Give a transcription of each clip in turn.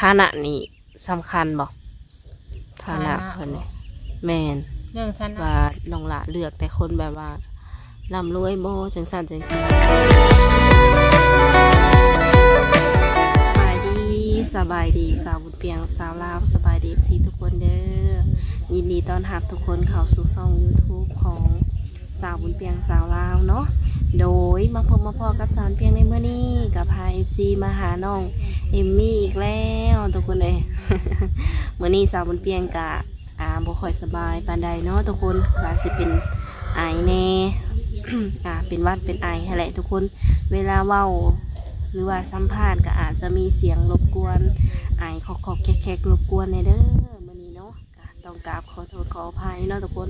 ฐานะนี่สำคัญบ่ฐานะฐานะเพิ่นนี่แม่นเรื่องท่านว่าน้องละเลือกแต่คนแบบว่าร่ำรวยบ่จังซั่นจังซี่สบายดีสบายดีสาวบุญเปียงสาวลาวสบายดีสิทุกคนเด้อยินดีต้อนรับทุกคนเข้าสู่ช่อง YouTube ของสาวบุญเปียงสาวลาวเนาะ โดยมาพบมาพอกับสาวบุญเปียงในเมื่อนี้กับพา FC มาหาน้องเอมมี่อีกแล้วทุกคนเอ้ยเมื่อนี้สาวบุญเปียงกะอ่าบ่ค่อยสบายปานใดเนาะทุกคนก็สิเป็นไอแน่อ่าเป็นวัดเป็นไอแหละทุกคนเวลาเว้าหรือว่าสัมภาษณ์ก็อาจจะมีเสียงรบกวนไอขอกขอกแคกๆรบกวนในเด้อมื้อนี้เนาะต้องกราบขอโทษขออภัยเนาะทุกคน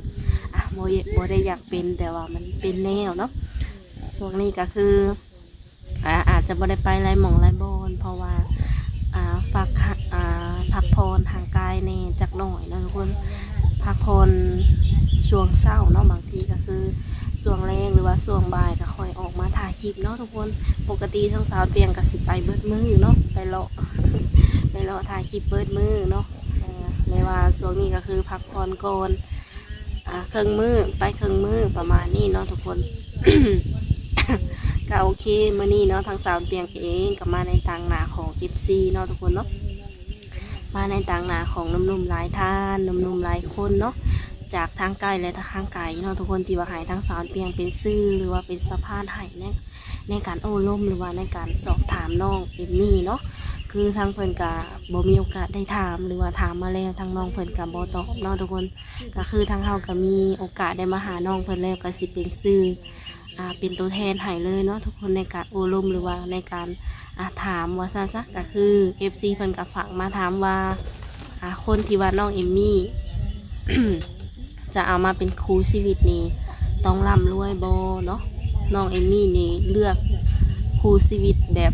อะบ่อยบ่ได้อยากเป็นแต่ว่ามันเป็นแนวเนาะ ช่วงนี้ก็คืออาอาจจะบ่ได้ไปไล่หมองไล่บอนเพราะว่าอ่าฝักอ่าพักพรทางกายในจักหน่อยนะทุกคนพักพรช่วงเช้าเนาะบางทีก็คือช่วงแรงหรือว่าช่วงบ่ายก็ค่อยออกมาถ่ายคลิปเนาะทุกคนปกติทั้งสาวเปียงก็สิไปเบิดมือเนาะไปเลาะไปเลาะถ่ายคลิปเบิดมือเนาะเออเลยว่าช่วงนี้ก็คือพักพรก่อนเครื่องมือไปเครื่องมือประมาณนี้เนาะทุกคน ก็โอเคมื่อนี้เนาะทางสาวเปียงเองก็มาในต่างหนาของ FC เนาะทุกคนเนาะมาในต่างหนาของนุ่มๆหลายท่านนุ่มๆหลายคนเนาะจากทางไกลและทางไกลเนาะทุกคนที่ว่าหายทางสาวเปียงเป็นซื่อหรือว่าเป็นสะพานหายในในการโอ้ล่มหรือว่าในการสอบถามน้องเอมมี่เนาะคือทางเพิ่นกะบ่มีโอกาสได้ถามหรือว่าถามมาแล้วทางน้องเพิ่นกะบ่ตอบเนาะทุกคนก็คือทางเฮาก็มีโอกาสได้มาหาน้องเพิ่นแล้วก็สิเป็นซื่อ เป็นตัวแทนให้เลยเนาะทุกคนในการโอลมหรือว่าในการาถามว่าซะซะก็คือ FC เพิ่นกับฝากมาถามว่าาคนที่ว่าน้องเอมมี่จะเอามาเป็นครูชีวิตนี้ต้องร่ำรวยโบเนาะน้องเอมมี่นี่เลือกครูชีวิตแบบ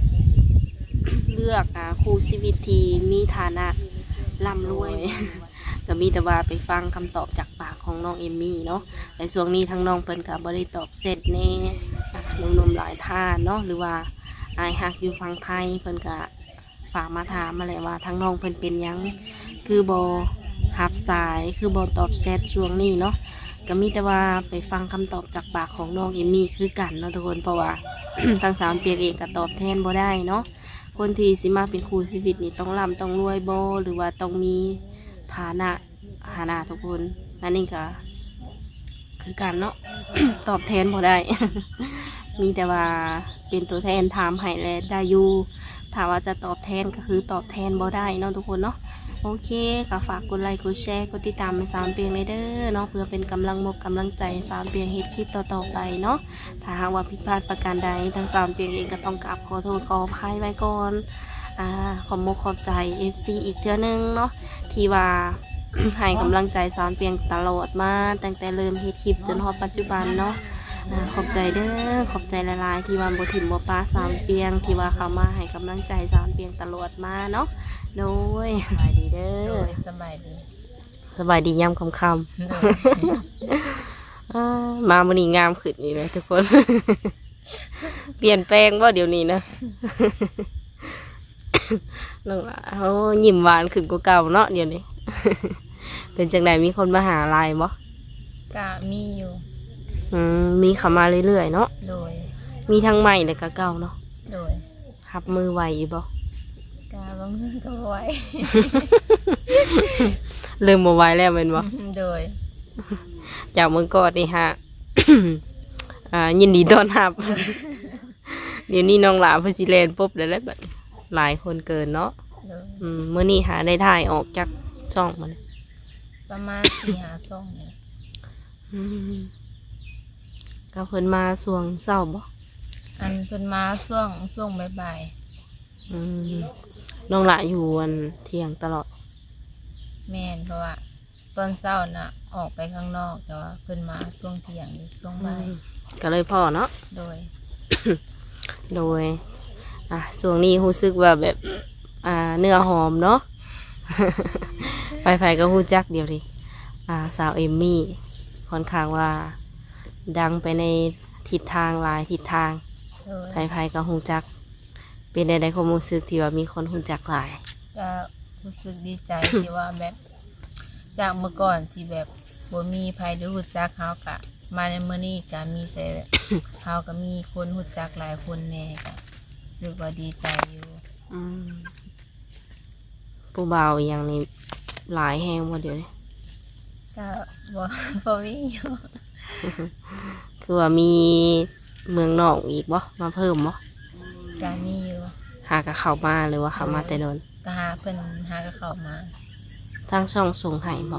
เลือกอครูชีวิตที่มีฐานะร่ำรวย ก็มีแต่ว่าไปฟังคำตอบจากปากของน้องเอมมี่เนาะในช่วงนี้ทั้งน้องเพิ่นกับบริตอบเสร็จแน่หนุ่มๆหลายท่านเนาะหรือว่าอายหักอยู่ฝั่งไทยเพิ่นก็ฝากมาถามมาเลยว่าทั้งน้องเพิ่นเป็นหยังคือบอหับสายคือบอตอบแชทช่วงนี้เนาะก็มีแต่ว่าไปฟังคำตอบจากปากของน้องเอมมี่คือกันเนาะทุกคนเพราะว่าทางสามเปียกเองก็ตอบแทนบ่ได้เนาะคนที่สิมาเป็นครูชีวิตนี่ต้องร่ำต้องรวยบหรือว่าต้องมี ฐานะฐานะทุกคนอันนี้ก็คือการเนาะ ตอบแทนพอได้ มีแต่ว่าเป็นตัวแทนถามให้และได้อยู่ถามว่าจะตอบแทนก็คือตอบแทนบ่ได้เนาะทุกคนเนาะโอเคก็ฝากกดไลค์กดแชร์กดติดตามไปสามเปียงในเด้อเนาะเพื่อเป็นกำลังมกกำลังใจสามเปียงเฮ็ดคลิปต่อๆไปเนาะถ้าหากว่าผิดพลาดประการใดทางสามเปียงเองก็ต้องกราบขอโทษขออภัยไว้ก่อนอ่าขอมกขอบใจ FC อีกเทื่อนึงเนาะ ที่ว่าให้กำลังใจสอนเปียงตลอดมาตั้งแต่เริ่มเฮ็ดคลิปจนฮอดปัจจุบันเนาะอ่าขอบใจเด้อขอบใจละลายๆ ที่ว่าบ่ถิ่มบ่ปลาสามเปียง ที่ว่าเขามาให้กำลังใจสอนเปียงตลอดมาเนาะโดยสบายดีเด้โดอยสบายดีสบายดีย่ำคำคำๆอ่ามามื้อนี้งามขึ้นนี่เลยทุกคน เปลี่ยนแปลงว่าเดี๋ยวนี้นะ น้องละโอ้ยิ้มหวานขึ้นกว่าเก่าเนาะเดี๋ยวนี้ เป็นจังไดมีคนมาหาลายบ่กะมีอยู่ อืมมีเข้ามาเรื่อยๆเนาะโดย มีทั้งใหม่และก็เก่าเนาะโดยหับมือไหวอยู่บ่กะบางเรื่องก็บ่ไหวเริ่มบ่ไหวแล้วแม่นบ่โดย จากมือก่อนนี่ฮะ อ่ายินดีต้อนรับ เดี๋ยวนี้น้องหลาเพิ่นสิแล่นปุ๊บได้แล้วบัดนี้ หลายคนเกินเนาะโดยอืมมื้อนี้หาได้ถ่ายออกจากช่องมันประมาณ สี่หาซองเนี่ยอืมก็เพิ่นมาช่วงเช้าบ่อันเพิ่นมาช่วงช่วงบ่ายอืมน้องหลาอยู่วันเที่ยงตลอด ๆแม่นเพราะว่าตอนเช้าน่ะออกไปข้างนอกแต่ว่าเพิ่นมาช่วงเที่ยงหรือช่วงบ่ายก็เลยพ่อเนาะ โดย โดย อะช่วงนี้รู้สึกว่าแบบ อ่า เนื้อหอมเนาะ ไปไผก็รู้จักเดียวดิอ่า สาวเอมมี่ค่อนข้างว่า ดังไปในทิศทางหลายทิศทางโดยไผไผก็รู้จัก เป็นใดๆความรู้สึกที่ว่ามีคนรู้จักหลายกก็รู้สึกดีใจ ที่ว่าแบบ จากเมื่อก่อนที่แบบบ่มีภัยได้รู้จักเฮากะ มาในมื้อนี้ก็มีแต่แบบเฮาก็มีคนรู้จักหลายคนแน่ก็รู้ สึกว่าดีใจอยู่อืมผู้บ่าวอหย่างนี้หลายแหงว่าเดี๋ยวนี้ ก็บ่บ่มีอยู่คือว่ามีเมืองนอกอีกบ่มาเพิ่มบ่ก็มีอยู่หากะเข้ามาหรือว่าเข้ามาแต่โดนก็หาเพิ่นหาก็เข้ามาทั้งช่องส่งให้บ่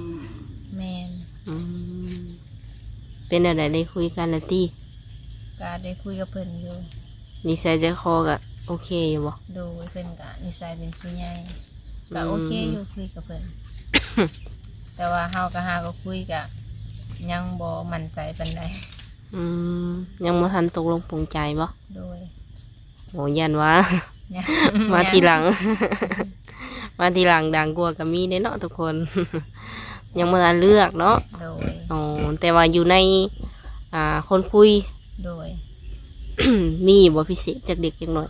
แม่นอืมเป็นอะไรได้คุยกันแล้วตีก็ได้คุยกับเพิ่นอยู่นิสัยใจคอก็ โอเคอยู่บ่ โดยเพิ่นก็นิสัยเป็นผู้ใหญ่ก็อืมโอเคอยู่คุยกับเพิ่น แต่ว่าเฮาก็หาก็คุยก็ยังบ่มั่นใจปานใดอืมยังบ่ทันตกลงปลงใจบ่โดยโหยันว่า ยังมาทีหลัง มาทีหลังดังกลัวาก็มีเด้เนาะทุกคน ยังบ่ทันเลือกเนาะโดย อ๋อแต่ว่าอยู่ใน อ่าคนคุย โดย มีบ่พิเศษจากเด็กจังหน่อย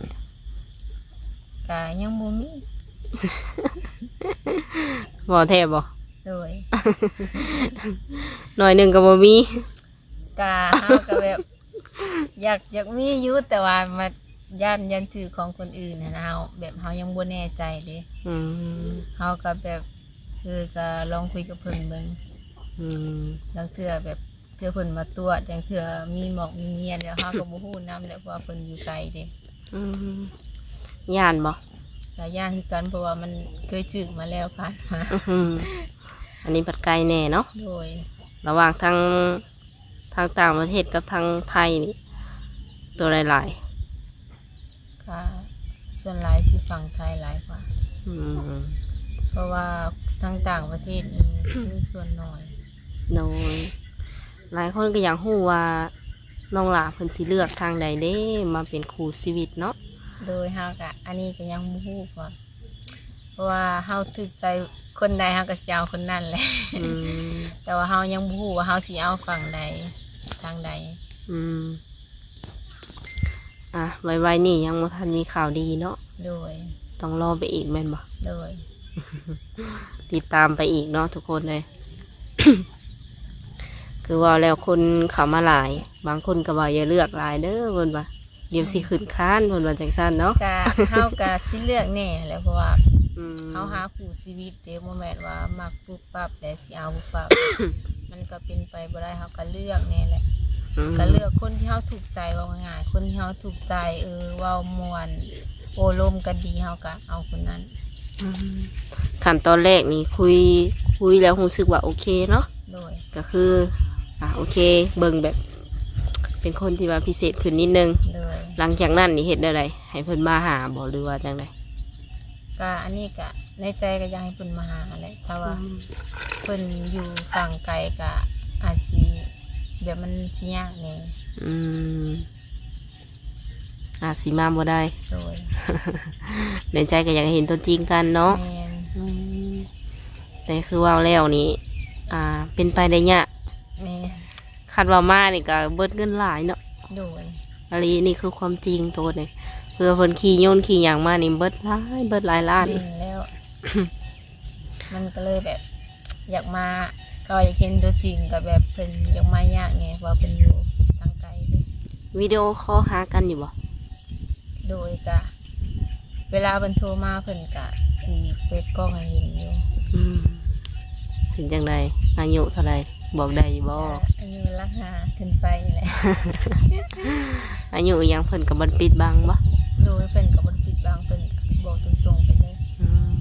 ก็ยังบ่มีบ่แท้บ่โดยหน่อยหนึงก็บ่มีก็เฮาก็แบบอยากอยากมีอยู่แต่ว่ามาย่านยันถือของคนอื่นนะนะเฮาแบบเฮายังบ่แน่ใจเด้อืมเฮาก็แบบคือก็ลองคุยกับเพิ่นเบิ่งอืมบางเทื่อแบบเทื่อเพิ่นมาตรวจบางเทื่อมีหมอกมีเงียนแล้วเฮาก็บ่ฮู้นำแหละเพราะว่าเพิ่นอยู่ไกลเด้อืม ย่านบ่ก็ย่านคือกันเพราะว่ามันเคยจึกมาแล้วผ่านมา อืมอันนี้ปัดไกลแน่เนาะ โดยระหว่างทางทางต่างประเทศกับทางไทยนี่ ตัวหลายก็ส่วนหลายสิฝั่งไทยหลายกว่า ๆอืมเพราะว่าทางต่างประเทศนี้ มีส่วนน้อย โดยหลายคนก็อยากรู้ว่าน้องหลาเพิ่นสิเลือกทางใดเด้มาเป็นครูชีวิตเนาะ โดยเฮาก็อันนี้ก็ยังบ่ฮู้ว่าเพราะว่าเฮาถึกใจคนใดเฮาก็สิเอาคนนั้นแหละ อืมแต่ว่าเฮายังบ่ฮู้ว่าเฮาสิเอาฝั่งใดทางใด อืมอะไวๆนี่ยังบ่ทันมีข่าวดีเนาะโดย ต้องรอไปอีกแม่นบ่โดย ติดตามไปอีกเนาะทุกคนเลย คือว่าแล้วคนเขามาหลาย บางคนก็ว่าอย่าเลือกหลายเด้อเพิ่นว่า เดี๋ยวสิขึ้นค้านเพิ่นว่าจังซั่นเนาะก็เฮาก็สิเลือกแน่แหล้วเพราะว่าอืมเฮาหาคู่ชีวิตเด้บ่แม่นว่ามักปุ๊บปั๊บแต่สิเอาปุ๊บปั๊บ มันก็เป็นไปบ่ได้เฮาก็เลือกแน่แหละอืมก็เลือกคนที่เฮาถูกใจว่าง่ายๆคนที่เฮาถูกใจเออเว้าม่วนโอลมก็ดีเฮาก็เอาคนนั้นอืมขั้นตอนแรกนี่คุยคุยแล้วรู้สึกว่าโอเคเนาะ โดยก็คือ อะโอเค เบิ่งแบบ เป็นคนที่ว่าพิเศษขึ้นนิดนึง โดยหลังจากนั้นนี่เฮ็ดได้ไรให้เพิ่นมาหาบ่หรือว่าจังไดก็อันนี้ก็ในใจก็อยากให้เพิ่นมาหาแหละถ้าว่าเพิ่นอยู่ฝั่งไกลก็อาจสิแบบมันสิยากแหน่อืมอาจสิมาบ่ได้ โดยในใจก็อยากให้เห็นตัวจริงกันเนาะ แม่นอืมแต่คือว่าแล้วนี่อ่า เป็นไปได้ยากแม่น คาดว่ามานี่ก็เบิดเงินหลายเนาะโดยอันนี้นี่คือความจริงตัวเนี่ยเพื่อคนขี่โยนต์ขี่อย่างมานี่เบิดหลายเบิดหลายล้านแม่นแล้ว มันก็เลยแบบ อยากมาก็อยากเห็นตัวจริงก็แบบเพิ่นอยากมายากไงว่าเพิ่นอยู่ทางไกลเด้วิดีโอคอลหากันอยู่บ่โดยกะเวลาเพิ่นโทรมาเพิ่นกะสีเปิดกล้องให้เห็นอยู่อืมถึงจังใดอายุเท่าไร บอกได้อยู่บ่กะอายุละหาขึ้นไปแหละอายุอิหยังเพิ่นกับบันปิดบังบ่โดยเพิ่นก็บ่ได้ปิดบังเพิ่นก็บอกตรงๆไปเลยอืม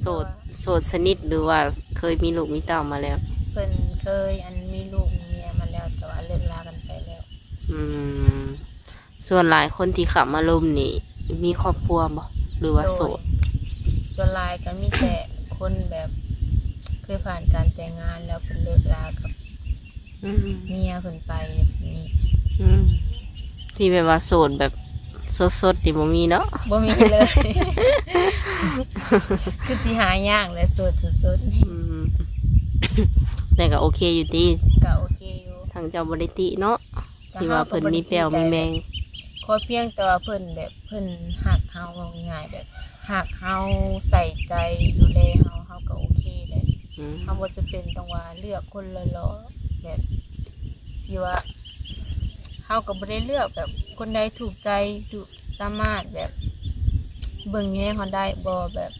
โสดโสดสนิทหรือว่าเคยมีลูกมีเต้ามาแล้ว เพิ่นเคยอันมีลูกมีเมียมาแล้วแต่ว่าเลิกลากันไปแล้ว อืมส่วนหลายคนที่ขับมาลมนี่ มีครอบครัวบ่หรือว่าโสดส่วนหลายก็มีแต่คนแบบเค ยผ่านการแต่งงานแล้วเพิ่นเลิกลากับอืมเมียเพิ่นไปแบบนี้อืมที่แบบว่าโสดแบบสดๆนี่บ่มีเนาะบ่มีเลย คือสิหายากและโสดสุดๆนี่อืม แต่ก็โอเคอยู่ดีก็โอเคอยู่ทางเจ้าบริติเนาะที่ว่าเพิ่นมีแป้วมีแมง ขอเพียงแต่ว่าเพิ่นแบบเพิ่นหักเฮาว่าง่ายๆแบบหากเฮาใส่ใจดูแลเฮาเฮาก็โอเค เลยอืมเฮาบ่จะเป็นต้องว่าเลือกคนละล้อแบบที่ว่าเฮาก็บ่ได้เลือกแบบคนใดถูกใจถูกสามารถแบบ เบิ่งแย่งเขาได้บ่แบบ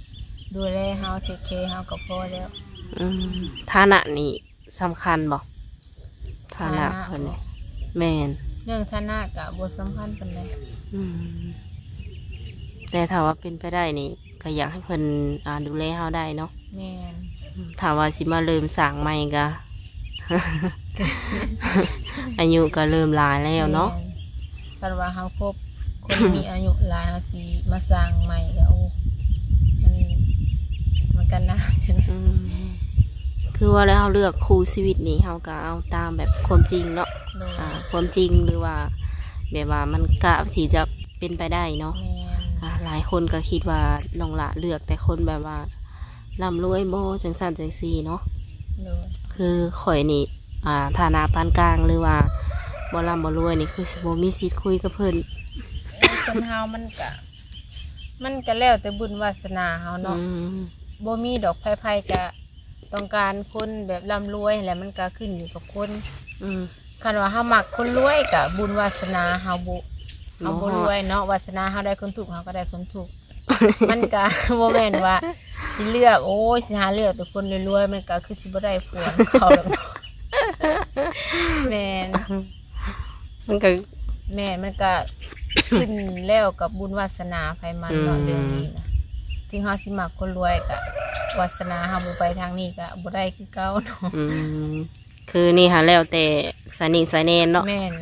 ดูแลเฮาเทคแคร์เฮาก็พอแล้วอืมฐานะนี่สำคัญบ่ฐานะเพิ่นนี่แม่นเรื่องฐานะก็บ่สำคัญปานใดอืมแต่ถ้าว่าเป็นไปได้นี่ก็อยากให้เพิ่นอ่าดูแลเฮาได้เนาะแม่น ถ้าว่าสิมาเริ่มสร้างใหม่ก็ อายุก็เริ่มหลายแล้วเนาะแม่คันว่าเฮาพบคนมีอายุหลายเฮาสิมาสร้างใหม่ก็โอ้มันมันก็นานอยู่นะอืมคือว่าแล้วเราเลือกครูชีวิตนี่เราก็เอาตามแบบความจริงเนาะโดยอ่าความจริงหรือว่าแบบว่ามันกะที่จะเป็นไปได้เนาะแม่นอ่าหลายคนก็คิดว่าน้องละเลือกแต่คนแบบว่า ร่ำรวยโบจังสันจังซีเนาะโดยคือข่อยนี่อ่าฐานะปานกลางหรือว่าบ่ร่ำบ่รวยนี่คือสิบ่มีสิทธิ์คุยกับเพิ่นคนเฮามันก็มันก็แล้วแต่บุญวาสนาเฮาเนาะอืมบ่มีดอกไผ่ๆก็ต้องการคนแบบร่ำรวยแหละมันก็ขึ้นอยู่กับคนอืม คันว่าเฮามักคนรวยก็บุญวาสนาเฮาบ่เฮาบ่บ่ฮอดรวยเนาะวาสนาเฮาได้คนถูกเฮาก็ได้คนถูก มันก็บ่แม่นว่าสิเลือกโอ้ยสิหาเลือกแต่คนรวยๆมันก็คือสิบ่ได้ผัวเขาดอกเนาะแม่นมันก็แม่นมันก็ขึ้นแล้วกับบุญวาสนาไผมันเนาะอืมเรื่องนี้นะถึงเฮาสิมักคนรวยก็วาสนาเฮาบ่ไปทางนี้ก็บ่ได้คือเก่าเนาะอืมคือนี่หาแล้วแต่สายนิงสายแนนเนาะแม่น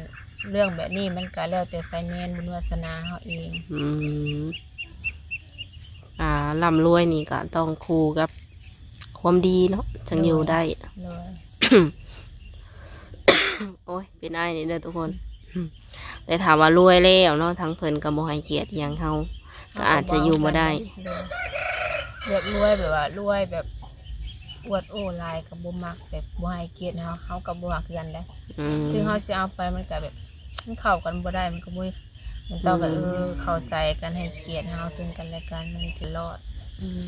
เรื่องแบบนี้มันก็แล้วแต่ไซแมนบุญวาสนาเฮาเอง อืม อ่าร่ำรวยนี่ก็ต้องคู่กับความดีเนาะจังอยู่ได้เลยโอ้ยเป็นไอ้นี่เด้อทุกคน แต่ถามว่ารวยแล้วเนาะทั้งเพิ่นกับโมให้เกียรติหยังเฮาก็อาจจะอยู่มาได้เลยเลือกรวยแบบว่ารวยแบบอวดโอ้ลายกับบ่มักแบบบ่ให้เกียรติเฮาเฮากับบ่มักคือกันได้ อืม ถึงเฮาสิเอาไปมันก็แบบมันเข้ากันบ่ได้มันก็บ่ มันต้องก็อืเอมอเข้าใจกันให้เกียรติเฮาซึ่งกันและกันมันสิรอดอืม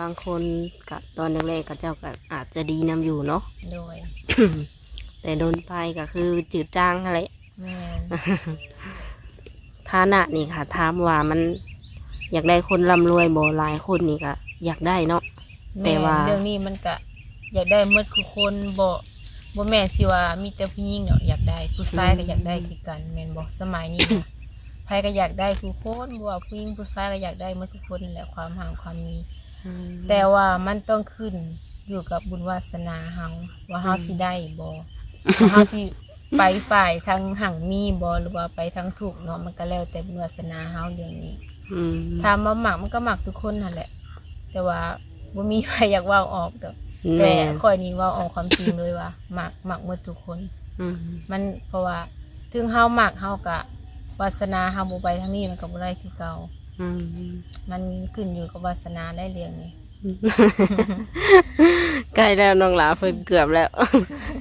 บางคนกับตอนแรกๆก็เจ้าก็อาจจะดีนำอยู่เนาะโดย แต่โดนไปก็คือจืดจางอะไรแม่นฐานะนี่ค่ะถามว่ามันอยากได้คนร่ำรวยบ่หลายคนนี่ก็อยากได้เนาะแต่ว่าม่นเรื่องนี้มันก็อยากได้หมดคือคนบ่ บ่แม่นสิว่ามีแต่ผู้หญิงเนาะอยากได้ผู้ชายก็อยากได้คือกันแม่นบ่สมัยนี้นะใครก็อยากได้ทุกคนบ่ว่าผู้หญิงผู้ชายก็อยากได้หมดทุกคนนั่นแหละความห่างความมีอืมแต่ว่ามันต้องขึ้นอยู่กับบุญวาสนาเฮาว่าเฮาสิได้บ่ว่าเฮาสิไปฝ่ายทางห่างมีบ่หรือว่าไปทางถูกเนาะมันก็แล้วแต่บุญวาสนาเฮาเรื่องนี้อืมถามว่าหมักมันก็หมักทุกคนนั่นแหละ แต่ว่าบ่มีใครอยากเว่าออกดอก แต่แม่ค่อยนี้เว่าออกความจริงเลยว่าหมักหมักหมดทุกคน อืมมันเพราะว่าถึงเฮาหมักเฮากะวาสนาเฮาบ่ไปทางนี้มันก็บ่ได้คือเก่า อืมมันขึ้นอยู่กับวาสนาได้เรื่องนี้ใกล้แล้วน้องหลาเพิ่นเกือบแล้ว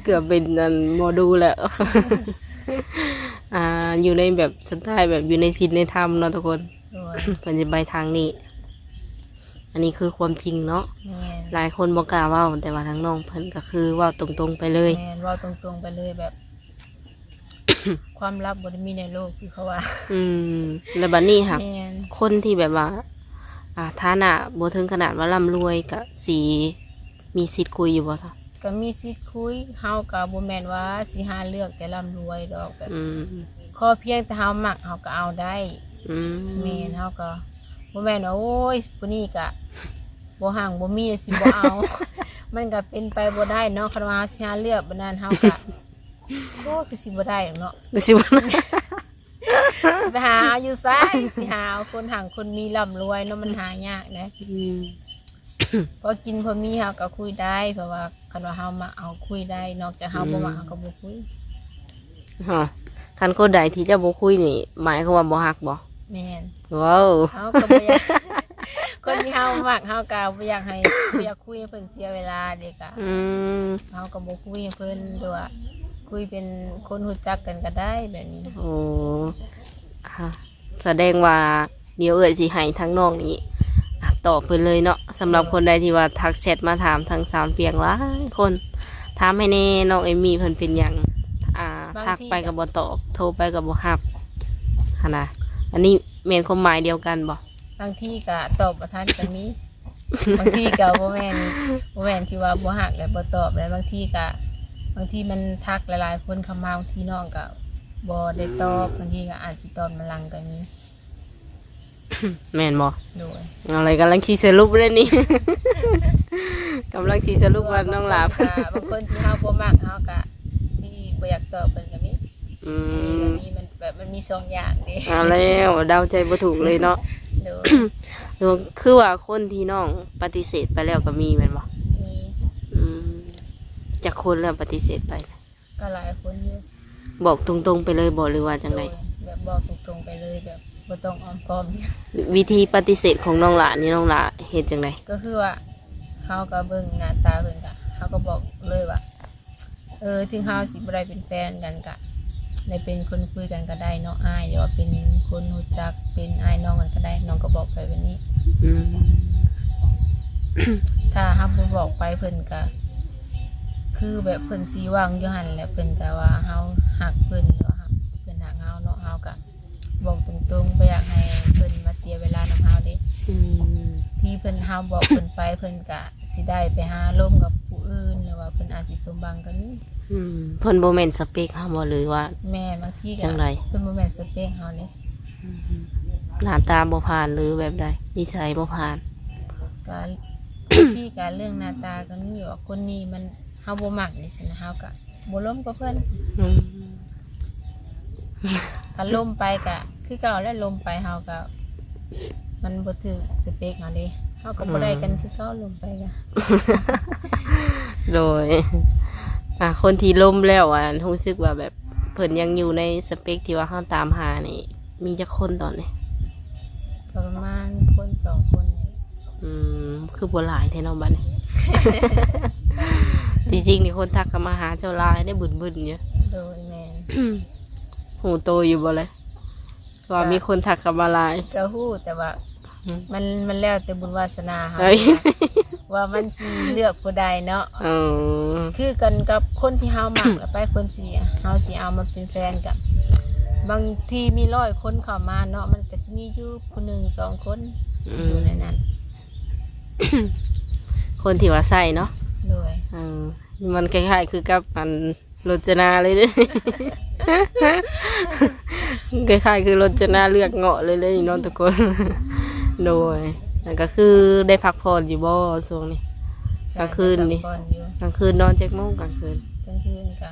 เกือบเป็นอันโมดูลแล้ว อ่าอยู่ในแบบสไตล์แบบอยู่ในศีลในธรรมเนาะทุกคนโดยเพิ่นจะไปทางนี้ อันนี้คือความจริงเนาะ แม่น หลายคนบอกกล้าเว่าแต่ว่าทางน้องเพิ่นก็คือเว่าตรงๆไปเลย แม่นเว่าตรงๆไปเลยแบบ ความลับบ่ได้มีในโลกคือเขาว่าอืมแล้วบัดนี้ค่ะแม่นคนที่แบบว่า อ่าฐานะบ่ถึงขนาดว่าร่ำรวยก็สีมีสิทธิ์คุยอยู่บ่คะก็มีสิทธิ์คุยเฮาก็บ่แม่นว่าสิหาเลือกแต่ร่ำรวยดอกแบบอืมขอเพียงแต่เฮามักเฮาก็เอาได้ อืมแม่นเฮาก็บ่แม่นว่าโอ้ยผู้นี้ก็ บ่ห่างบ่มีสิบ่เอา มันก็เป็นไปบ่ได้เนาะคันว่าเฮาสิหาเลือกบัดนั้นเฮาก็โอ้ยคือสิบ่ได้เนาะก็สิว่าไปหาเอาอยู่ซ้ายสิหาเอาคนห่างคนมีร่ำรวยเนาะมันหายากนะอืมพอกินพอมีเฮาก็คุยได้ เพราะว่าคันว่าเฮามาเอาคุยได้ นอกจากเฮาบ่มาเฮาก็บ่คุยฮะคันคนใดที่จะบ่คุยนี่ หมายความว่าบ่ฮักบ่แม่นว้าว เฮาก็บ่อยาก คนที่เฮามักเฮาก็บ่อยากให้บ่อยากคุยให้เพิ่นเสียเวลาเด็กอะอืมเฮาก็บ่คุยให้เพิ่นด้วยว่าคุยเป็นคนรู้จักกันก็ได้แบบนี้โอ้อะแสดงว่าเดี๋ยวเอ่ยสิให้ทั้งน้องนี้อะตอบไปเลยเนาะสำหรับคนใดที่ว่าทักแชทมาถามทางสาวเปียงหลายคนถามให้แน่น้องเอมมี่เพิ่นเป็นหยังอ่าทักไปกับบ่ตอบ โทรไปกับบ่รับหั่นนะอันนี้เมนความหมายเดียวกันบ่ บางที่ก็ตอบประทานก็มีบางทีก็บ่แม่นบ่แม่นที่ว่าบ่หักและบ่ตอบแล้วบางทีก็บางทีมันทักหลายๆคนเข้ามาบางทีน้องก็บ่ได้ตอบบางทีก็อาจสิตอบมาหลังก็มีแม่นบ่โดยอะไรกำลังคิดสรุปเลยนี่ กำลังคิดสรุปว่าน้องหลาบเพิ่นบางคนที่เฮาบ่มักเฮาก็ที่บ่อยากตอบเพิ่นก็มีอืก็มมีมันแบบมันมีสองอย่างเด้เอาแล้วเดาใจบ่ถูกเลยเนาะ โดยหรือว่าคือว่าคนที่น้องปฏิเสธไปแล้วก็มีแม่นบ่มีอืมจากคนแล้วปฏิเสธไป ก็หลายคนอยู่บอกตรงๆไปเลยบอกหรือว่าจังไดโดยแบบบอกตรงๆไปเลยแบบบ่ต้องอ้อมค้อมวิธีปฏิเสธของน้องหลานนี่น้องหลาเฮ็ดจังไดก็คือว่าเขาก็เบิ่งหน้าตาเพิ่นกะเขาก็บอกเลยว่าเออถึงเขาสิบ่ได้เป็นแฟนกันกะ ได้เป็นคนคุยกันก็ได้เนาะอายหรือว่าเป็นคนรู้จักเป็นอายน้องกันก็ได้ น้องก็บอกไปแบบนี้ อืมถ้าฮับบ่บอกไปเพิ่นก็คือแบบเพิ่นสีวางอยู่หั่นแหละเพิ่นจะว่าเฮาหักเพิ่นหรือว่าหักเพิ่นหักเฮาเนาะเฮาก็บอกตรงๆบ่อยากให้เพิ่นมาเสียเวลานำเฮาเด้ อืมที่เพิ่นเฮาบอกเพิ่นไปเพิ่นก็สิได้ไปหาร่มกับผู้ อื่นหรือว่าเพิ่นอาจสิสมบังกันนี่อืมเพิ่นบ่แม่นสเปคเฮาบ่หรือว่า แม่บางทีก็จังไรเพิ่นบ่แม่นสเปคเฮานี่หน้าตาบ่ผ่านหรือแบบใดนิสัยบ่ผ่าน ก็ ที่การเรื่องหน้าตาก็มีว่าคนนี้มันเฮาบ่มักนี่สินะเฮาก็บ่ล้มกับเพิ่นอืมถ้าล้มไปก็คือเก่าแล้วล้มไปเฮาก็มันบ่ถึกสเปคเฮาเด้เฮาก็บ่ได้กันคือเก่าล้มไปก็ โดยอะคนที่ล้มแล้วอะรู้สึกว่าแบบเพิ่นยังอยู่ในสเปคที่ว่าเฮาตามหานี่ มีจักคนตอนนี้ก็ประมาณคนสองคนนี่อืมคือบ่หลายแท้เนาะบัดนี้ จริงๆนี่คนทักเข้ามาหาเจ้าหลายได้บึนๆอยู่โดยแม่นหูโตอยู่บ่เลยว่ามีคนทักเข้ามาหลายก็ฮู้แต่ว่าอื มมันมันแล้วแต่บุญวาสนาเฮาเฮ้ยว่ามันสิเลือกผู้ใดเนาะเออคือกันกับคนที่เฮามักแล้วไปคนสิเฮาสิเอามาเป็นแฟนกับบางทีมีร้อยคนเข้ามาเนาะมันก็จะมีอยู่คนหนึ่งสองคนอือยู่มในนั้นคนที่ว่าใส่เนาะโดยเออมันคล้ายๆคือกับมันรจนาเลยเด้คล้ายๆคือรจนาเลือกเงาะเลยเลยเน้องทุกคน โดยนั่นก็คือได้พักผ่อนอยู่บ่ช่วงนี้กลางคืนนี่พักผ่ออยู่กลางคืนนอนเจ็กโมงกลางคืน กลางคืนก็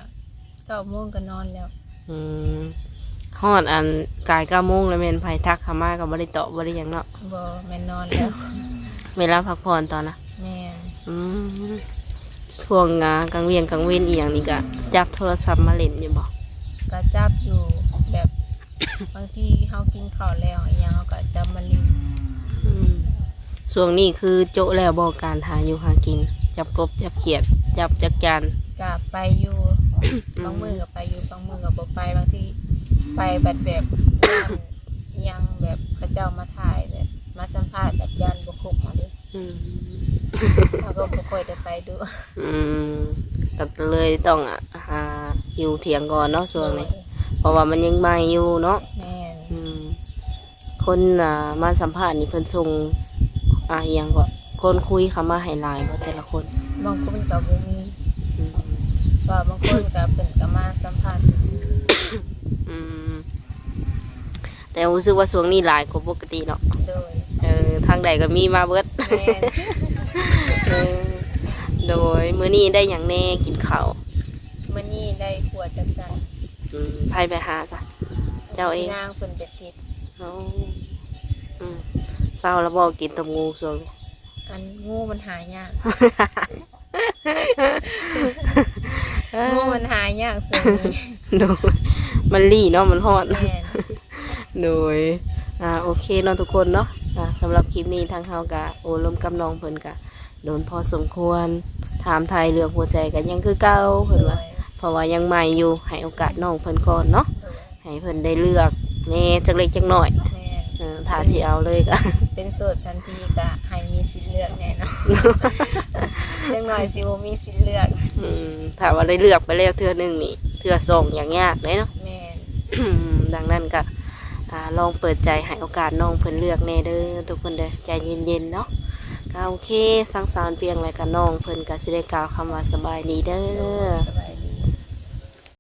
เก้าโมงก็นอนแล้วอืมฮอดอันกายเก้าโมงแล้วแม่นไผทักเข้ามาก็บ่ได้ตอบบ่ได้หยังเนาะบ่แม่นนอนแล้ว เวลาพักผ่อนตอนนะแม่นอืมช่วงงากลางเวียนกลางเวียนอีหยังนี่ก็จับโทรศัพท์มาเล่นอยู่บ่ก็จับอยู่แบบ บางทีเฮากินข้าวแล้วอหยังเฮาก็จับมาลินอืม ช่วงนี้คือโจะแล้วบอกการหาอยู่หากิน จับกบจับเขียด จับจักจันก็ไปอยู่ บางมือก็ไปอยู่บางมือก็บ่ไปบางทีไปแบบแบบย่านอิหยังแบบเขาเจ้ามาถ่ายแบบมาสัมภาษณ์แบบยานบุคุกมาดิอืมเราก็บ่ค่อยได้ไปดูอืมก็เลยต้องอะหาอยู่เถียงก่อนเนาะช่วงนี้ เพราะว่ามันยังใหม่อยู่เนาะแม่นอืมคนอ่ามาสัมภาษณ์นี่เพิ่นส่ง อ่าอหยังก็คนคุยเขามาให้หลายบ่แต่ละคนบางคนก็บ่มีอืมว่าบางคนก็เพิ่นก็มาสัมภาษณ์อืมแต่รู้สึกว่าช่วงนี้หลายกว่าปกติเนาะโดยเออทางใดก็มีมาเบิด แม่นเออโดยมื้อนี้ได้อย่างแน่กินข้าวมื้อนี้ได้ขวดจักจันอืมไผไปหาซะ เจ้าเอง นางเพิ่นไปติดเอาอืมเศ ร้าแล้วบอกกินตบงูส่วนอันงูมันหายากงูมันหายากส่วนนี้โดยมันลี่เนาะมันฮอดแม่นโดยอ่าโอเคเนาะทุกคนเนาะอ่าสำหรับคลิปนี้ทางเฮากะโอลมกำนองเพิ่นกะโดนพอสมควรถามไทยเรื่องหัวใจกันยังคือเก่าเพิ่นโดว่ายเพราะว่ายังใหม่อยู่ให้โอกาสน้องเพิ่นก่อนเนาะโดยให้เพิ่นได้เลือกแหน่จักเล็กจักน้อยแม่นเออถ้าสิเอาเลยก็ เป็นโสดทันทีก็ให้มีสิทธิ์เลือกแน่เนอนจังหน่อยสิบ่มีสิทธิ์เลือกอืมถ้าว่าได้เลือกไปแล้วเทื่อหนึงนี่เทื่อสองอย่างยากเลยเนาะ แม่นดังนั้นก็อ่าลองเปิดใจให้โอกาสน้องเพิ่นเลือกแน่เด้อทุกคนเด้อใจเย็นๆเนาะก็โอเคสังสารเพียงอะไรกับน้องเพิ่นก็สิได้กล่าวคำว่าสบายดีเด้อ สบาย